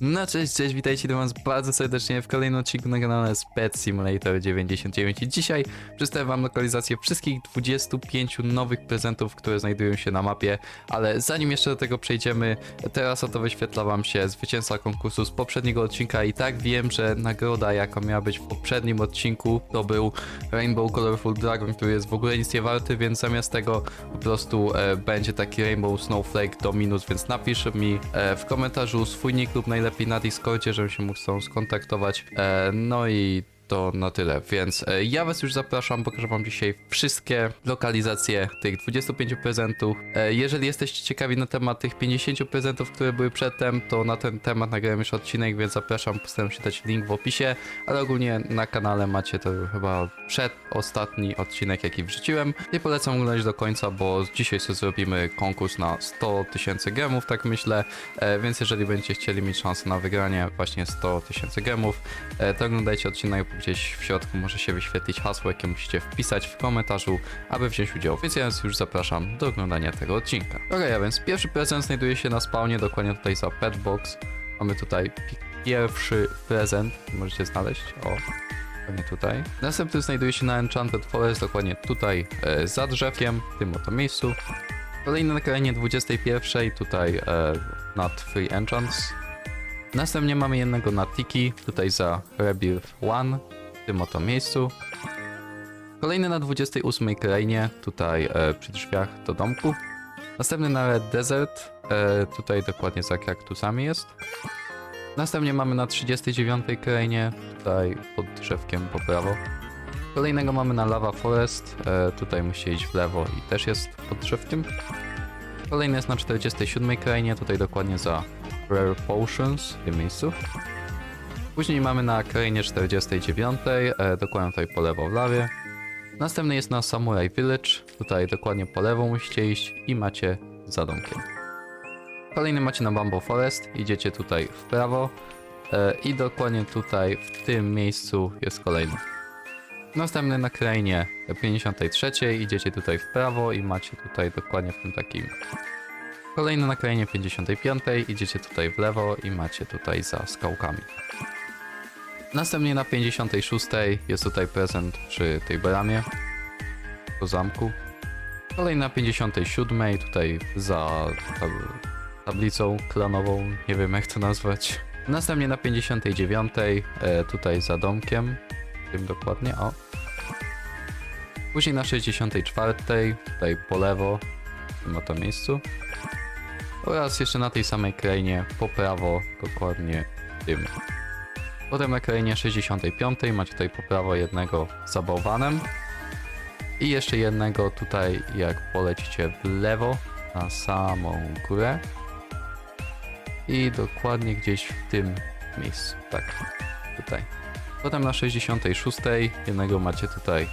No cześć, cześć, witajcie do was bardzo serdecznie w kolejnym odcinku na kanale Pet Simulator 99 i dzisiaj przedstawię wam lokalizację wszystkich 25 nowych prezentów, które znajdują się na mapie, ale zanim jeszcze do tego przejdziemy, teraz oto wyświetla wam się zwycięzca konkursu z poprzedniego odcinka. I tak wiem, że nagroda jaka miała być w poprzednim odcinku to był Rainbow Colorful Dragon, który jest w ogóle nic nie warty, więc zamiast tego po prostu e, będzie taki Rainbow Snowflake do minus, więc napisz mi e, w komentarzu swój nick lub najlepiej na Discordzie, żebym się mógł z tą skontaktować. E, no i to na tyle, więc e, ja was już zapraszam, pokażę wam dzisiaj wszystkie lokalizacje tych 25 prezentów. E, jeżeli jesteście ciekawi na temat tych 50 prezentów, które były przedtem, to na ten temat nagrałem już odcinek, więc zapraszam, postaram się dać link w opisie, ale ogólnie na kanale macie to chyba przedostatni odcinek, jaki wrzuciłem. I polecam oglądać do końca, bo dzisiaj sobie zrobimy konkurs na 100 tysięcy gemów, tak myślę, e, więc jeżeli będziecie chcieli mieć szansę na wygranie właśnie 100 tysięcy gemów, to oglądajcie odcinek, gdzieś w środku może się wyświetlić hasło, jakie musicie wpisać w komentarzu, aby wziąć udział. Więc ja już zapraszam do oglądania tego odcinka. Okej, a więc pierwszy prezent znajduje się na spawnie, dokładnie tutaj za Petbox. Mamy tutaj pi- pierwszy prezent, możecie znaleźć. O, dokładnie tutaj. Następny znajduje się na Enchanted Forest, dokładnie tutaj e, za drzewkiem, w tym oto miejscu. Kolejny na krainie 21, tutaj e, nad Free Enchants. Następnie mamy jednego na Tiki, tutaj za Rebirth 1, w tym oto miejscu. Kolejny na 28 krainie, tutaj e, przy drzwiach do domku. Następny na Red Desert, e, tutaj dokładnie za kaktusami jest. Następnie mamy na 39 krainie, tutaj pod drzewkiem po prawo. Kolejnego mamy na Lava Forest, e, tutaj musi iść w lewo i też jest pod drzewkiem. Kolejny jest na 47 krainie, tutaj dokładnie za Rare Potions w tym miejscu. Później mamy na krainie 49, e, dokładnie tutaj po lewo w lawie. Następny jest na Samurai Village, tutaj dokładnie po lewo musicie iść i macie za domkiem. Kolejny macie na Bamboo Forest, idziecie tutaj w prawo e, i dokładnie tutaj w tym miejscu jest kolejny. Następny na krainie 53, idziecie tutaj w prawo i macie tutaj dokładnie w tym takim Kolejny na krainie 55, idziecie tutaj w lewo i macie tutaj za skałkami. Następnie na 56 jest tutaj prezent przy tej bramie po zamku. Kolejny na 57 tutaj za tab- tablicą klanową, nie wiem jak to nazwać. Następnie na 59 e, tutaj za domkiem, tym dokładnie, o. Później na 64 tutaj po lewo, tym oto miejscu. Oraz jeszcze na tej samej krainie po prawo, dokładnie tym. Potem na krainie 65 macie tutaj po prawo jednego za bałwanem. I jeszcze jednego tutaj, jak polecicie w lewo, na samą górę. I dokładnie gdzieś w tym miejscu, tak, tutaj. Potem na 66 jednego macie tutaj e,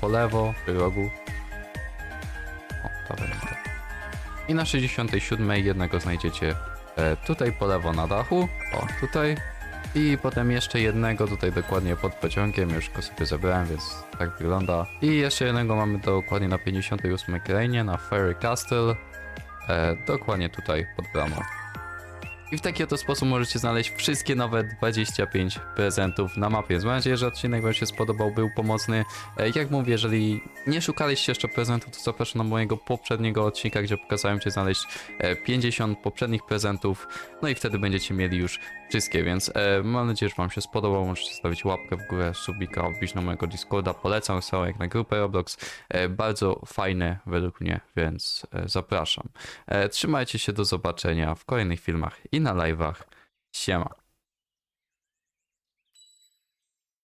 po lewo, przy rogu. I na 67 jednego znajdziecie e, tutaj po lewo na dachu, o tutaj. I potem jeszcze jednego tutaj dokładnie pod pociągiem, już go sobie zebrałem, więc tak wygląda. I jeszcze jednego mamy dokładnie na 58 krainie, na Fairy Castle, e, dokładnie tutaj pod bramą. I w taki oto sposób możecie znaleźć wszystkie nowe 25 prezentów na mapie. Mam nadzieję, że odcinek Wam się spodobał, był pomocny. E, Jak mówię, jeżeli nie szukaliście jeszcze prezentów, to zapraszam na mojego poprzedniego odcinka, gdzie pokazałem Ci znaleźć e, 50 poprzednich prezentów. No i wtedy będziecie mieli już wszystkie, więc e, mam nadzieję, że Wam się spodobał. Możecie zostawić łapkę w górę, subika, wbić na mojego Discorda. Polecam są jak na grupę Roblox. E, Bardzo fajne według mnie, więc e, zapraszam. E, Trzymajcie się, do zobaczenia w kolejnych filmach i na live'ach. Siema.